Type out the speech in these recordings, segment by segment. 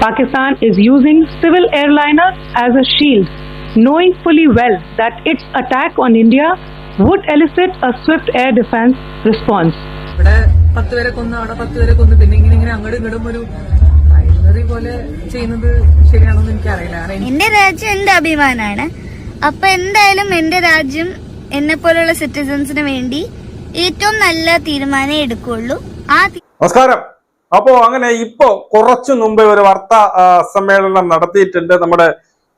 Pakistan is using civil airliners as a shield, knowing fully well that its attack on India would elicit a swift air defense response. ഇവിടെ പത്ത് പേരെ കൊന്ന് അവിടെ പത്ത് പേരെ കൊന്ന് പിന്നെ ഇങ്ങനെ ഇങ്ങനെ അങ്ങോട്ടും ഇങ്ങോട്ടും ഒരു അഴിമതി പോലെ ചെയ്യുന്നത് ശരിയാണെന്ന് എനിക്കറിയില്ല. കാരണം എന്റെ രാജ്യം എന്റെ അഭിമാനമാണ് അപ്പൊ എന്തായാലും എന്റെ രാജ്യം എന്നെ പോലുള്ള സിറ്റിസൺസിന് വേണ്ടി ഏറ്റവും നല്ല തീരുമാനം എടുക്കുള്ളൂ ആ നമസ്കാരം. അപ്പോ അങ്ങനെ ഇപ്പോ കുറച്ചു മുമ്പേ ഒരു വാർത്താ സമ്മേളനം നടത്തിയിട്ടുണ്ട്. നമ്മുടെ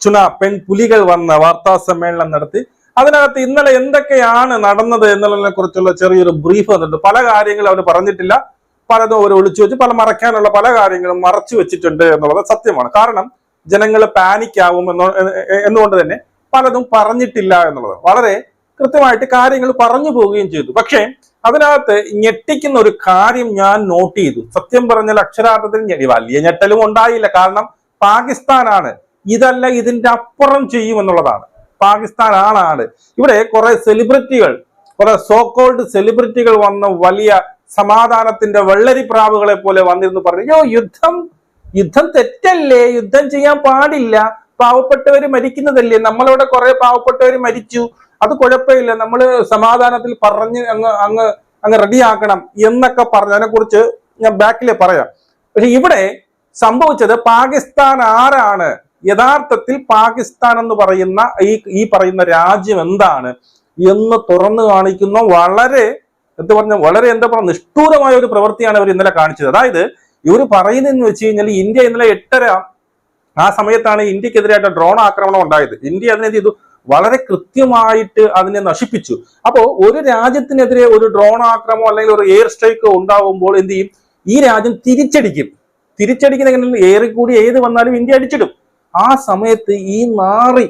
ചുന പെൺപുലികൾ വന്ന വാർത്താ സമ്മേളനം നടത്തി. അതിനകത്ത് ഇന്നലെ എന്തൊക്കെയാണ് നടന്നത് എന്നുള്ളതിനെ കുറിച്ചുള്ള ചെറിയൊരു ബ്രീഫ് വന്നിട്ടുണ്ട്. പല കാര്യങ്ങളും അവർ പറഞ്ഞിട്ടില്ല. പലതും അവർ ഒളിച്ചു വെച്ച്. പല മറയ്ക്കാനുള്ള പല കാര്യങ്ങളും മറച്ചു വെച്ചിട്ടുണ്ട് എന്നുള്ളത് സത്യമാണ്. കാരണം ജനങ്ങൾ പാനിക് ആവും എന്നോ എന്നുകൊണ്ട് തന്നെ പലതും പറഞ്ഞിട്ടില്ല എന്നുള്ളത്. വളരെ കൃത്യമായിട്ട് കാര്യങ്ങൾ പറഞ്ഞു പോവുകയും ചെയ്തു. പക്ഷേ അതിനകത്ത് ഞെട്ടിക്കുന്ന ഒരു കാര്യം ഞാൻ നോട്ട് ചെയ്തു. സത്യം പറഞ്ഞാൽ അക്ഷരാർത്ഥത്തിൽ ഞെടി വലിയ ഞെട്ടലും ഉണ്ടായില്ല. കാരണം പാകിസ്ഥാനാണ്. ഇതല്ല ഇതിന്റെ അപ്പുറം ചെയ്യുമെന്നുള്ളതാണ് പാകിസ്ഥാൻ ആളാണ്. ഇവിടെ കുറെ സെലിബ്രിറ്റികൾ കുറെ സോക്കോൾഡ് സെലിബ്രിറ്റികൾ വന്ന വലിയ സമാധാനത്തിന്റെ വെള്ളരി പ്രാവുകളെ പോലെ വന്നിരുന്നു പറഞ്ഞു യോ യുദ്ധം യുദ്ധം തെറ്റല്ലേ? യുദ്ധം ചെയ്യാൻ പാടില്ല. പാവപ്പെട്ടവര് മരിക്കുന്നതല്ലേ? നമ്മളിവിടെ കുറെ പാവപ്പെട്ടവര് മരിച്ചു. അത് കുഴപ്പമില്ല. നമ്മൾ സമാധാനത്തിൽ പറഞ്ഞ് അങ്ങ് അങ്ങ് അങ്ങ് റെഡിയാക്കണം എന്നൊക്കെ പറഞ്ഞതിനെക്കുറിച്ച് ഞാൻ ബാക്കിലെ പറയാം. പക്ഷെ ഇവിടെ സംഭവിച്ചത് പാകിസ്ഥാൻ ആരാണ്? യഥാർത്ഥത്തിൽ പാകിസ്ഥാൻ എന്ന് പറയുന്ന ഈ ഈ പറയുന്ന രാജ്യം എന്താണ് എന്ന് തുറന്നു കാണിക്കുന്ന വളരെ എന്ത് പറഞ്ഞ വളരെ എന്താ പറയുക നിഷ്ഠൂരമായ ഒരു പ്രവൃത്തിയാണ് അവർ ഇന്നലെ കാണിച്ചത്. അതായത് ഇവർ പറയുന്നതെന്ന് വെച്ച് കഴിഞ്ഞാൽ ഇന്ത്യ ഇന്നലെ എട്ടര ആ സമയത്താണ് ഇന്ത്യക്കെതിരായിട്ട് ഡ്രോൺ ആക്രമണം ഉണ്ടായത്. ഇന്ത്യ അതിനെ ചെയ്തു? വളരെ കൃത്യമായിട്ട് അതിനെ നശിപ്പിച്ചു. അപ്പോൾ ഒരു രാജ്യത്തിനെതിരെ ഒരു ഡ്രോൺ ആക്രമം അല്ലെങ്കിൽ ഒരു എയർ സ്ട്രൈക്കോ ഉണ്ടാവുമ്പോൾ എന്ത് ചെയ്യും? ഈ രാജ്യം തിരിച്ചടിക്കും. തിരിച്ചടിക്കുന്ന ഏറി കൂടി ഏത് വന്നാലും ഇന്ത്യ അടിച്ചിടും. ആ സമയത്ത് ഈ നാറി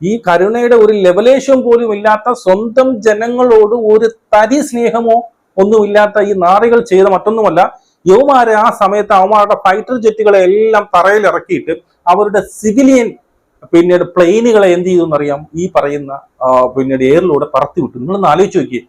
ഈ കരുണയുടെ ഒരു ലെവലേഷൻ പോലും ഇല്ലാത്ത സ്വന്തം ജനങ്ങളോട് ഒരു തരി സ്നേഹമോ ഒന്നുമില്ലാത്ത ഈ നാറികൾ ചെയ്ത മറ്റൊന്നുമല്ല. യുവമാരെ ആ സമയത്ത് അവന്മാരുടെ ഫൈറ്റർ ജെറ്റുകളെ എല്ലാം തറയിലിറക്കിയിട്ട് അവരുടെ സിവിലിയൻ പിന്നീട് പ്ലെയിനുകളെ എന്ത് ചെയ്തു എന്നറിയാം? ഈ പറയുന്ന പിന്നീട് എയറിലൂടെ പറത്തി വിട്ടു. നിങ്ങളൊന്ന് ആലോചിച്ച് നോക്കിയേ.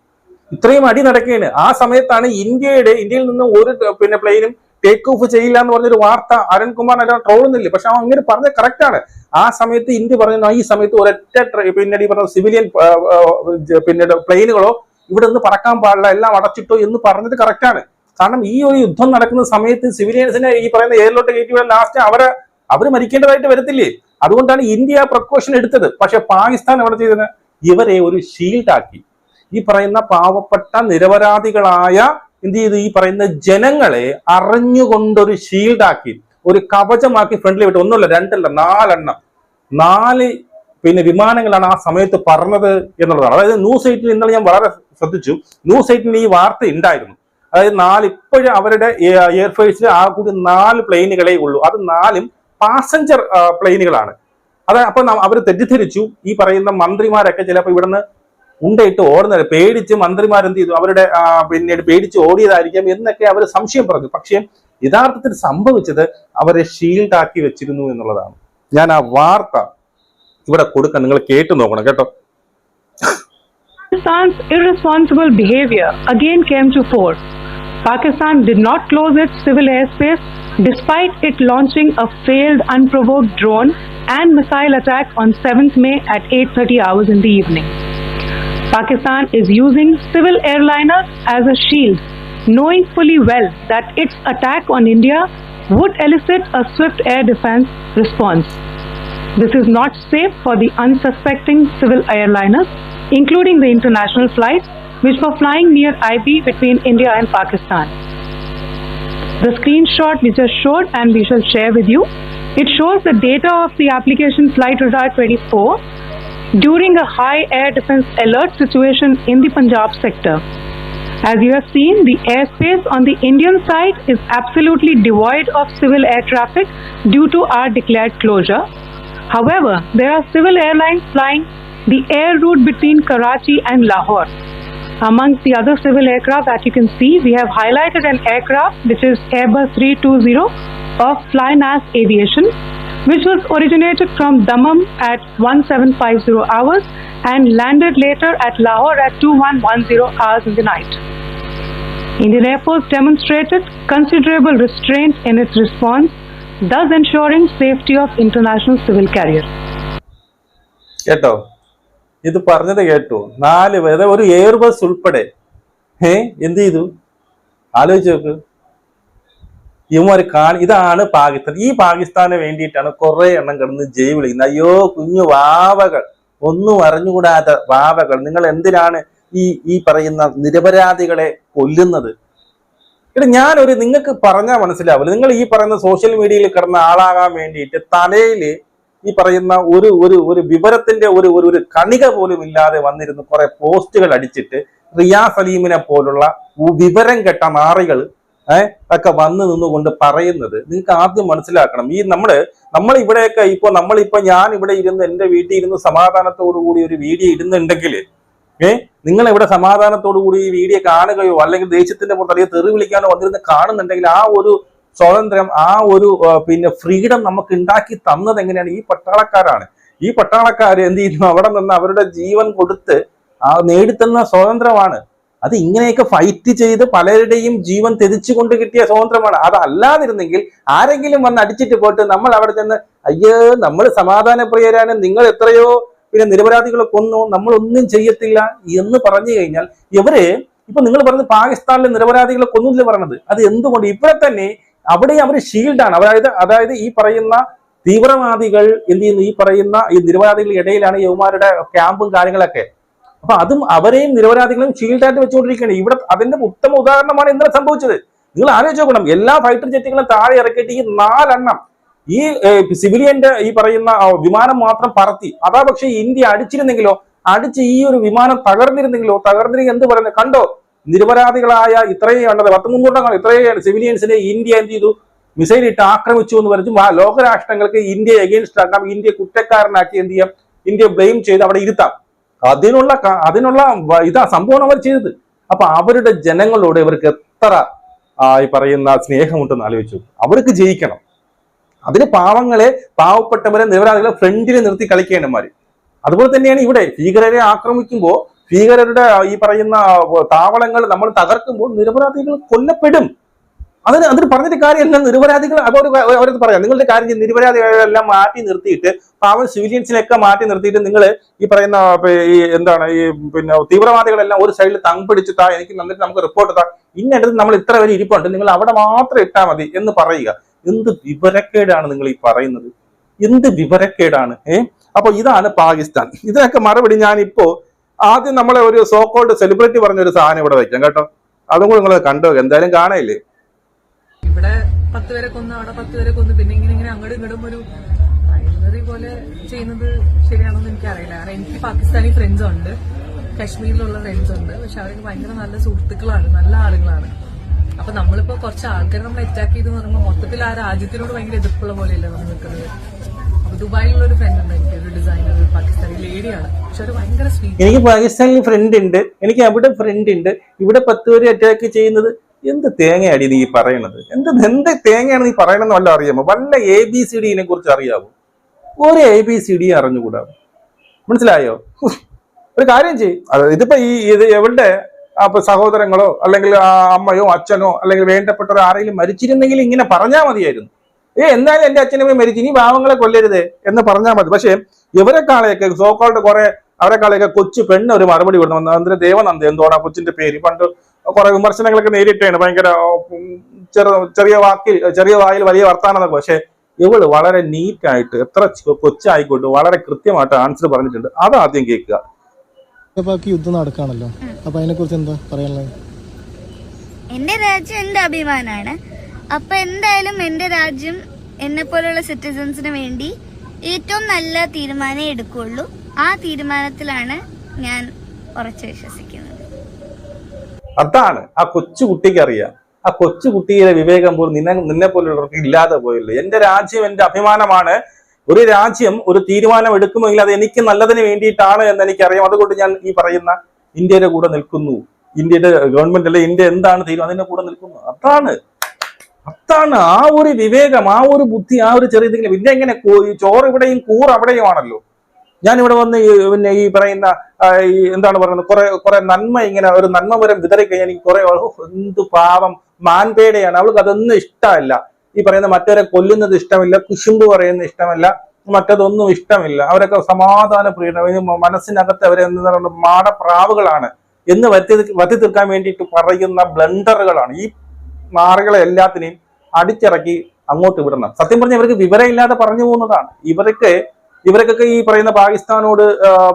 ഇത്രയും അടി നടക്കുകയാണ് ആ സമയത്താണ് ഇന്ത്യയുടെ ഇന്ത്യയിൽ നിന്ന് ഒരു പിന്നെ പ്ലെയിനും ടേക്ക് ഓഫ് ചെയ്യില്ല എന്ന് പറഞ്ഞൊരു വാർത്ത അരുൺകുമാർ എല്ലാം ട്രോളുന്നില്ല പക്ഷെ അവൻ അങ്ങനെ പറഞ്ഞ കറക്റ്റ് ആണ്. ആ സമയത്ത് ഇന്ത്യ പറയുന്ന ഈ സമയത്ത് ഒരൊറ്റ പിന്നെ ഈ പറഞ്ഞ സിവിലിയൻ പിന്നീട് പ്ലെയിനുകളോ ഇവിടെ നിന്ന് പറക്കാൻ പാടില്ല എല്ലാം അടച്ചിട്ടോ എന്ന് പറഞ്ഞത് കറക്റ്റ് ആണ്. കാരണം ഈ ഒരു യുദ്ധം നടക്കുന്ന സമയത്ത് സിവിലിയൻസിനെ ഈ പറയുന്ന എയറിലോട്ട് കയറ്റി ലാസ്റ്റ് അവരെ അവർ മരിക്കേണ്ടതായിട്ട് വരത്തില്ലേ? അതുകൊണ്ടാണ് ഇന്ത്യ പ്രക്കോഷൻ എടുത്തത്. പക്ഷെ പാകിസ്ഥാൻ എവിടെ ചെയ്തത്? ഇവരെ ഒരു ഷീൽഡാക്കി ഈ പറയുന്ന പാവപ്പെട്ട നിരപരാധികളായ എന്ത് ചെയ്തു? ഈ പറയുന്ന ജനങ്ങളെ അറിഞ്ഞുകൊണ്ടൊരു ഷീൽഡാക്കി ഒരു കവചമാക്കി ഫ്രണ്ടിൽ വിട്ടു. ഒന്നുമില്ല രണ്ടല്ല നാലെണ്ണം. നാല് പിന്നെ വിമാനങ്ങളാണ് ആ സമയത്ത് പറഞ്ഞത് എന്നുള്ളതാണ്. അതായത് ന്യൂസ് എയ്റ്റിൽ ഇന്നലെ ഞാൻ വളരെ ശ്രദ്ധിച്ചു. ന്യൂസ് എയ്റ്റിൽ ഈ വാർത്ത ഉണ്ടായിരുന്നു. അതായത് നാല് ഇപ്പോഴും അവരുടെ എയർഫോഴ്സിൽ ആ കൂടി നാല് പ്ലെയിനുകളേ ഉള്ളൂ. അത് നാലും പാസഞ്ചർ പ്ലെയിനുകളാണ്. അത് അപ്പൊ അവർ തെറ്റിദ്ധരിച്ചു. ഈ പറയുന്ന മന്ത്രിമാരൊക്കെ ചിലപ്പോൾ ഇവിടുന്ന് ഉണ്ടയിട്ട് ഓടുന്നത് പേടിച്ച് മന്ത്രിമാർ എന്ത് ചെയ്തു അവരുടെ പിന്നീട് പേടിച്ച് ഓടിയതായിരിക്കാം എന്നൊക്കെ അവർ സംശയം പറഞ്ഞു. പക്ഷേ യഥാർത്ഥത്തിൽ സംഭവിച്ചത് അവരെ ഷീൽഡാക്കി വെച്ചിരുന്നു എന്നുള്ളതാണ്. ഞാൻ ആ വാർത്ത ഇവിടെ കൊടുക്കാൻ നിങ്ങൾ കേട്ടു നോക്കണം കേട്ടോ. Pakistan's irresponsible behavior again came to fore. Pakistan did not close its civil airspace despite it launching a failed unprovoked drone and missile attack on 7th May at 8:30 hours in the evening. Pakistan is using civil airliners as a shield, knowing fully well that its attack on India would elicit a swift air defense response. This is not safe for the unsuspecting civil airliners, including the international flights which were flying near IB between India and Pakistan. The screenshot we just showed and we shall share with you. It shows the data of the application Flight Radar 24 during a high air defense alert situation in the Punjab sector. As you have seen, the airspace on the Indian side is absolutely devoid of civil air traffic due to our declared closure. However, there are civil airlines flying the air route between Karachi and Lahore. Amongst the other civil aircraft that you can see, we have highlighted an aircraft which is Airbus 320 of Flynas Aviation which was originated from Dammam at 1750 hours and landed later at Lahore at 2110 hours in the night. Indian Air Force demonstrated considerable restraint in its response, thus ensuring safety of international civil carriers. Get out. ഇത് പറഞ്ഞത് കേട്ടു. നാല് പേര് ഒരു air bus ഉൾപ്പെടെ. ഏ എന്ത് ചെയ്തു? ആലോചിച്ച് നോക്ക്. ഇവർ കാണി ഇതാണ് പാകിസ്ഥാൻ. ഈ പാകിസ്ഥാന് വേണ്ടിയിട്ടാണ് കുറെ എണ്ണം കിടന്ന് ജയ് വിളിക്കുന്നത് അയ്യോ കുഞ്ഞു വാവകൾ. ഒന്നും അറിഞ്ഞുകൂടാത്ത വാവകൾ. നിങ്ങൾ എന്തിനാണ് ഈ ഈ പറയുന്ന നിരപരാധികളെ കൊല്ലുന്നത്? ഇവിടെ ഞാനൊരു നിങ്ങൾക്ക് പറഞ്ഞാൽ മനസ്സിലാവില്ല. നിങ്ങൾ ഈ പറയുന്ന സോഷ്യൽ മീഡിയയിൽ കിടന്ന ആളാകാൻ വേണ്ടിയിട്ട് തലയിൽ ഈ പറയുന്ന ഒരു ഒരു ഒരു വിവരത്തിന്റെ ഒരു ഒരു കണിക പോലും ഇല്ലാതെ വന്നിരുന്ന് കുറെ പോസ്റ്റുകൾ അടിച്ചിട്ട് റിയാസ് സലീമിനെ പോലുള്ള വിവരം കെട്ട നാറികൾ ഏഹ് ഒക്കെ വന്ന് നിന്നുകൊണ്ട് പറയുന്നത് നിങ്ങൾക്ക് ആദ്യം മനസ്സിലാക്കണം. ഈ നമ്മൾ നമ്മൾ ഇവിടെയൊക്കെ ഇപ്പൊ നമ്മളിപ്പോ ഞാൻ ഇവിടെ ഇരുന്ന് എന്റെ വീട്ടിൽ ഇരുന്ന് സമാധാനത്തോടുകൂടി ഒരു വീഡിയോ ഇടുന്നുണ്ടെങ്കിൽ ഏഹ് നിങ്ങൾ ഇവിടെ സമാധാനത്തോടു കൂടി ഈ വീഡിയോ കാണുകയോ അല്ലെങ്കിൽ ദേശത്തിന്റെ പുറത്ത് അല്ലെങ്കിൽ തെറി വിളിക്കാനോ വന്നിരുന്ന് കാണുന്നുണ്ടെങ്കിൽ ആ ഒരു സ്വാതന്ത്ര്യം ആ ഒരു പിന്നെ ഫ്രീഡം നമുക്ക് ഉണ്ടാക്കി തന്നത് എങ്ങനെയാണ്? ഈ പട്ടാളക്കാരാണ്. ഈ പട്ടാളക്കാർ എന്ത് ചെയ്യുന്നു? അവിടെ നിന്ന് അവരുടെ ജീവൻ കൊടുത്ത് ആ നേടിത്തന്ന സ്വാതന്ത്ര്യമാണ്. അത് ഇങ്ങനെയൊക്കെ ഫൈറ്റ് ചെയ്ത് പലരുടെയും ജീവൻ തെതിച്ചുകൊണ്ട് കിട്ടിയ സ്വാതന്ത്ര്യമാണ്. അതല്ലാതിരുന്നെങ്കിൽ ആരെങ്കിലും വന്ന് അടിച്ചിട്ട് പോയിട്ട് നമ്മൾ അവിടെ ചെന്ന് അയ്യോ നമ്മൾ സമാധാനപ്രിയരാണ് നിങ്ങൾ എത്രയോ പിന്നെ നിരപരാധികളെ കൊന്നു നമ്മളൊന്നും ചെയ്യത്തില്ല എന്ന് പറഞ്ഞു കഴിഞ്ഞാൽ ഇവർ ഇപ്പൊ നിങ്ങൾ പറഞ്ഞത് പാകിസ്ഥാനിലെ നിരപരാധികളെ കൊന്നില്ല പറഞ്ഞത്? അത് എന്തുകൊണ്ട്? ഇവിടെ തന്നെ അവിടെ അവർ ഷീൽഡാണ് അതായത് അതായത് ഈ പറയുന്ന തീവ്രവാദികൾ എന്ത് ചെയ്യുന്നു? ഈ പറയുന്ന ഈ നിരപരാധികളുടെ ഇടയിലാണ് യവമാരുടെ ക്യാമ്പും കാര്യങ്ങളൊക്കെ. അപ്പൊ അതും അവരെയും നിരപരാധികളും ഷീൽഡായിട്ട് വെച്ചുകൊണ്ടിരിക്കുകയാണ്. ഇവിടെ അതിന്റെ ഉത്തമ ഉദാഹരണമാണ് ഇന്നലെ സംഭവിച്ചത്. നിങ്ങൾ ആലോചിച്ച് നോക്കണം. എല്ലാ ഫൈറ്റർ ജെറ്റുകളും താഴെ ഇറക്കിയിട്ട് ഈ നാലെണ്ണം ഈ സിവിലിയന്റെ ഈ പറയുന്ന വിമാനം മാത്രം പറത്തി. അതാ പക്ഷേ ഇന്ത്യ അടിച്ചിരുന്നെങ്കിലോ അടിച്ച് ഈ ഒരു വിമാനം തകർന്നിരുന്നെങ്കിലോ തകർന്നിരുന്നെങ്കിൽ എന്ത് പറയുന്നത്? കണ്ടോ? നിരപരാധികളായ ഇത്രയും കണ്ടത് പത്ത് മുന്നൂറങ്ങൾ ഇത്രയും സിവിലിയൻസിനെ ഇന്ത്യ എന്ത് ചെയ്തു? മിസൈൽ ഇട്ട് ആക്രമിച്ചു എന്ന് പറഞ്ഞു ലോകരാഷ്ട്രങ്ങൾക്ക് ഇന്ത്യ എഗെയിൻസ്റ്റ് ആക്കാം ഇന്ത്യ കുറ്റക്കാരനാക്കി എന്ത് ചെയ്യാം? ഇന്ത്യ ബ്ലെയിം ചെയ്ത് അവിടെ ഇരുത്താം. അതിനുള്ള അതിനുള്ള ഇതാ സംഭവം അവർ ചെയ്തത്. അപ്പൊ അവരുടെ ജനങ്ങളോട് ഇവർക്ക് എത്ര ഈ പറയുന്ന സ്നേഹമുണ്ടെന്ന് ആലോചിച്ചു. അവർക്ക് ജയിക്കണം. അതിന് പാവങ്ങളെ പാവപ്പെട്ടവരെ നിരപരാധികളെ ഫ്രണ്ടിൽ നിർത്തി കളിക്കേണ്ടമാര് അതുപോലെ തന്നെയാണ് ഇവിടെ ഭീകരരെ ആക്രമിക്കുമ്പോൾ ഭീകരരുടെ ഈ പറയുന്ന താവളങ്ങൾ നമ്മൾ തകർക്കുമ്പോൾ നിരപരാധികൾ കൊല്ലപ്പെടും. അതിന് അതിന് പറഞ്ഞിട്ട് കാര്യമല്ല. നിരപരാധികൾ അവർ അവരത് പറയാം. നിങ്ങളുടെ കാര്യം നിരപരാധികളെല്ലാം മാറ്റി നിർത്തിയിട്ട് പാവം സിവിലിയൻസിനെയൊക്കെ മാറ്റി നിർത്തിയിട്ട് നിങ്ങൾ ഈ പറയുന്ന ഈ എന്താണ് ഈ പിന്നെ തീവ്രവാദികളെല്ലാം ഒരു സൈഡിൽ തങ് പിടിച്ചിട്ടാ എനിക്ക് നന്നിട്ട് നമുക്ക് റിപ്പോർട്ട് താ ഇന്നടുത്ത് നമ്മൾ ഇത്ര പേര് ഇരിപ്പുണ്ട്. നിങ്ങൾ അവിടെ മാത്രം ഇട്ടാൽ മതി എന്ന് പറയുക. എന്ത് വിവരക്കേടാണ് നിങ്ങൾ ഈ പറയുന്നത്? എന്ത് വിവരക്കേടാണ്? ഏഹ് അപ്പൊ ഇതാണ് പാകിസ്ഥാൻ. ഇതിനൊക്കെ മറുപടി ഞാനിപ്പോ ആദ്യം നമ്മളെ ഒരു സോക്കോൾഡ് സെലിബ്രിറ്റി പറഞ്ഞ ഒരു സാധനം ഇവിടെ വെക്കാം കേട്ടോ. അതും കൂടെ നിങ്ങൾ കണ്ടു? എന്തായാലും കാണയില്ലേ? ഇവിടെ പത്ത് പേരെ കൊന്ന് അവിടെ പത്ത് പേരെ കൊന്ന് പിന്നെ ഇങ്ങനെ ഇങ്ങനെ അങ്ങോട്ടും ഇങ്ങോട്ടും ഒരു അഴിമതി പോലെ ചെയ്യുന്നത് ശരിയാണെന്ന് എനിക്കറിയില്ല. കാരണം എനിക്ക് പാകിസ്ഥാനി ഫ്രണ്ട്സ് ഉണ്ട്. കാശ്മീരിലുള്ള ഫ്രണ്ട്സ് ഉണ്ട്. പക്ഷെ അവർക്ക് ഭയങ്കര നല്ല സുഹൃത്തുക്കളാണ് നല്ല ആളുകളാണ്. അപ്പൊ നമ്മളിപ്പോ കുറച്ച് ആൾക്കാരെ നമ്മൾ അറ്റാക്ക് ചെയ്തെന്ന് പറയുമ്പോൾ മൊത്തത്തിൽ ആ രാജ്യത്തിനോട് ഭയങ്കര എതിർപ്പുള്ള പോലെയല്ലേ നമ്മൾ നിൽക്കുന്നത്? ദുബായിലുള്ള ഒരു ഫ്രണ്ട് ഉണ്ട്. എനിക്ക് ഒരു ഡിസൈനർ പാകിസ്ഥാനി ലേഡിയാണ് പക്ഷെ ഒരു സ്വീറ്റ് എനിക്ക് പാകിസ്ഥാനിൽ ഫ്രണ്ട് ഉണ്ട്. എനിക്ക് അവിടെ ഫ്രണ്ട് ഉണ്ട്. ഇവിടെ പത്ത് പേര് അറ്റാക്ക് ചെയ്യുന്നത് എന്ത് തേങ്ങയാടി നീ പറയണത്? എന്ത് എന്ത് തേങ്ങയാണ് നീ പറയണമെന്ന് വല്ല അറിയാമോ? വല്ല എ ബി സി ഡിനെ കുറിച്ച് അറിയാമോ ഒരു എ ബി സി ഡി അറിഞ്ഞുകൂടാ? മനസ്സിലായോ? ഒരു കാര്യം ചെയ്യും. ഇതിപ്പോ ഈ ഇത് എവിടെ അപ്പൊ സഹോദരങ്ങളോ അല്ലെങ്കിൽ അമ്മയോ അച്ഛനോ അല്ലെങ്കിൽ വേണ്ടപ്പെട്ടവരോ ആരെങ്കിലും മരിച്ചിരുന്നെങ്കിൽ ഇങ്ങനെ പറഞ്ഞാൽ മതിയായിരുന്നു. ഏ എന്തായാലും എന്റെ അച്ഛനമ്മയും മരിച്ചു. ഇനി പാവങ്ങളെ കൊല്ലരുത് എന്ന് പറഞ്ഞാൽ മതി. പക്ഷേ ഇവരെക്കാളെയൊക്കെ സോക്കോൾഡ് കുറെ അവരെക്കാളെയൊക്കെ കൊച്ചു പെണ്ണ് ഒരു മറുപടി കൊടുത്തു അതിന് ദേവനന്ദ എന്തോടാ കൊച്ചിന്റെ പേര്. പണ്ട് കുറെ വിമർശനങ്ങളൊക്കെ നേരിട്ടാണ് ഭയങ്കര ചെറു ചെറിയ വാക്കിൽ ചെറിയ വായിൽ വലിയ വർത്താനം എന്നൊക്കെ പക്ഷെ ഇവൾ വളരെ നീറ്റായിട്ട് എത്ര കൊച്ചായിക്കോട്ട് വളരെ കൃത്യമായിട്ട് ആൻസർ പറഞ്ഞിട്ടുണ്ട്. അത് ആദ്യം കേൾക്കുക. യുദ്ധം നടക്കുകയാണല്ലോ അപ്പൊ അതിനെ കുറിച്ച് എന്താ പറയാനുള്ളത്? എന്റെ രാജ്യം എന്റെ അഭിമാനമാണ് അപ്പൊ എന്തായാലും എന്റെ രാജ്യം എന്നെ പോലുള്ള സിറ്റിസൺസിന് വേണ്ടി ഏറ്റവും നല്ല തീരുമാനം എടുക്കുള്ളൂ ആ തീരുമാനത്തിലാണ് ഞാൻ ഉറച്ചു വിശ്വസിക്കുന്നത്. അതാണ്. ആ കൊച്ചു കുട്ടിക്ക് അറിയാം. ആ കൊച്ചു കുട്ടിയുടെ വിവേകം പോലും നിന്നെ നിന്നെ പോലുള്ളവർക്ക് ഇല്ലാതെ പോയല്ലോ? എന്റെ രാജ്യം എന്റെ അഭിമാനമാണ്. ഒരു രാജ്യം ഒരു തീരുമാനം എടുക്കുമെങ്കിൽ അത് എനിക്ക് നല്ലതിന് വേണ്ടിയിട്ടാണ് എന്ന് എനിക്കറിയാം. അതുകൊണ്ട് ഞാൻ ഈ പറയുന്ന ഇന്ത്യയുടെ കൂടെ നിൽക്കുന്നു. ഇന്ത്യയുടെ ഗവൺമെന്റ് അല്ലെ ഇന്ത്യ എന്താണ് തീരുമാനം അതിന്റെ കൂടെ നിൽക്കുന്നു. അതാണ്. അതാണ് ആ ഒരു വിവേകം ആ ഒരു ബുദ്ധി ആ ഒരു ചെറിയ ഇതിങ്ങനെ പിന്നെ ഈ ചോറ് ഇവിടെയും കൂർ അവിടെയുമാണല്ലോ. ഞാൻ ഇവിടെ വന്ന് പിന്നെ ഈ പറയുന്ന ഈ എന്താണ് പറയുന്നത് കുറെ കുറെ നന്മ ഇങ്ങനെ ഒരു നന്മ വരം വിതറി കഴിഞ്ഞാൽ എനിക്ക് കുറെ എന്ത് പാവം മാൻപേടയാണ്. അവൾക്ക് അതൊന്നും ഇഷ്ടമല്ല. ഈ പറയുന്ന മറ്റവരെ കൊല്ലുന്നത് ഇഷ്ടമില്ല കുശുമ്പ് പറയുന്നത് ഇഷ്ടമല്ല മറ്റതൊന്നും ഇഷ്ടമില്ല. അവരൊക്കെ സമാധാന പ്രിയണം മനസ്സിനകത്ത് അവരെ മാടപ്രാവുകളാണ്. എന്ന് വരുത്തി വരുത്തി തീർക്കാൻ വേണ്ടിയിട്ട് പറയുന്ന ബ്ലണ്ടറുകളാണ് ഈ നാറുകളെ എല്ലാത്തിനെയും അടിച്ചിറക്കി അങ്ങോട്ട് വിടണം. സത്യം പറഞ്ഞാൽ ഇവർക്ക് വിവരമില്ലാതെ പറഞ്ഞു പോകുന്നതാണ്. ഇവർക്ക് ഇവർക്കൊക്കെ ഈ പറയുന്ന പാകിസ്ഥാനോട്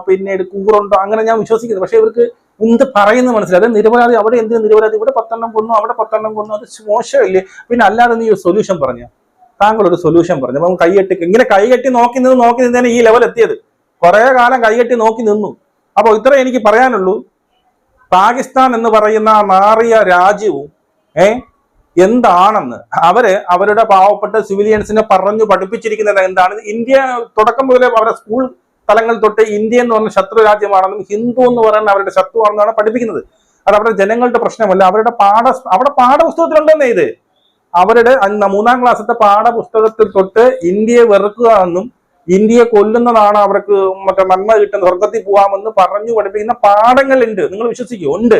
പിന്നീട് കൂറുണ്ടോ അങ്ങനെ ഞാൻ വിശ്വസിക്കുന്നു പക്ഷെ ഇവർക്ക് എന്ത് പറയുന്നത് മനസ്സിലായി. അത് നിരപരാധി അവിടെ എന്ത് നിരപരാധി? ഇവിടെ പത്തെണ്ണം കൊന്നു അവിടെ പത്തെണ്ണം കൊന്നു. അത് മോശമില്ലേ? പിന്നെ അല്ലാതെ നീ ഒരു സൊല്യൂഷൻ പറഞ്ഞ? താങ്കൾ ഒരു സൊല്യൂഷൻ പറഞ്ഞു? അപ്പം കൈകെട്ടി ഇങ്ങനെ കൈകെട്ടി നോക്കി നിന്ന് നോക്കി നിന്നാണ് ഈ ലെവൽ എത്തിയത്. കുറെ കാലം കൈകെട്ടി നോക്കി നിന്നു. അപ്പോൾ ഇത്ര എനിക്ക് പറയാനുള്ളൂ. പാകിസ്ഥാൻ എന്ന് പറയുന്ന മാറിയ രാജ്യവും ഏ എന്താണെന്ന്. അവർ അവരുടെ പാവപ്പെട്ട സിവിലിയൻസിനെ പറഞ്ഞു പഠിപ്പിച്ചിരിക്കുന്നത് എന്താണ്? ഇന്ത്യ തുടക്കം മുതലേ അവരുടെ സ്കൂൾ തലങ്ങൾ തൊട്ട് ഇന്ത്യ എന്ന് പറഞ്ഞ ശത്രു രാജ്യമാണെന്നും ഹിന്ദു എന്ന് പറയുന്ന അവരുടെ ശത്രുവാണെന്നാണ് പഠിപ്പിക്കുന്നത്. അത് അവരുടെ ജനങ്ങളുടെ പ്രശ്നമല്ല അവരുടെ പാഠ അവിടെ പാഠപുസ്തകത്തിലുണ്ടെന്നേ ഇത്. അവരുടെ മൂന്നാം ക്ലാസ്സത്തെ പാഠപുസ്തകത്തിൽ തൊട്ട് ഇന്ത്യയെ വെറുക്കുക എന്നും ഇന്ത്യയെ കൊല്ലുന്നതാണ് അവർക്ക് മറ്റേ നന്മ കിട്ടുന്ന സ്വർഗത്തിൽ പോകാമെന്ന് പറഞ്ഞു പഠിപ്പിക്കുന്ന പാഠങ്ങളുണ്ട്. നിങ്ങൾ വിശ്വസിക്കൂ ഉണ്ട്.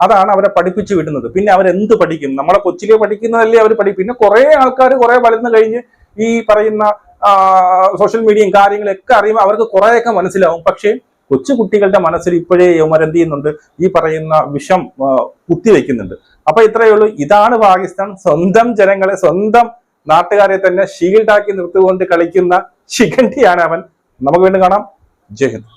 അതാണ് അവരെ പഠിപ്പിച്ചു വിടുന്നത്. പിന്നെ അവരെന്ത് പഠിക്കും? നമ്മളെ കൊച്ചിലെ പഠിക്കുന്നതല്ലേ അവർ പഠിക്കും പിന്നെ കുറേ ആൾക്കാർ കുറേ വളർന്നു കഴിഞ്ഞ് ഈ പറയുന്ന സോഷ്യൽ മീഡിയയും കാര്യങ്ങളൊക്കെ അറിയുമ്പോൾ അവർക്ക് കുറേയൊക്കെ മനസ്സിലാവും. പക്ഷേ കൊച്ചു കുട്ടികളുടെ മനസ്സിൽ ഇപ്പോഴേ യവന്മാർ എന്ത് ചെയ്യുന്നുണ്ട്? ഈ പറയുന്ന വിഷം കുത്തി കുത്തിവെക്കുന്നുണ്ട് അപ്പൊ ഇത്രയേ ഉള്ളൂ. ഇതാണ് പാകിസ്ഥാൻ. സ്വന്തം ജനങ്ങളെ സ്വന്തം നാട്ടുകാരെ തന്നെ ഷീൽഡാക്കി നിർത്തുകൊണ്ട് കളിക്കുന്ന ശിഖണ്ഡിയാണ് അവൻ. നമുക്ക് വീണ്ടും കാണാം. ജയ് ഹിന്ദ്.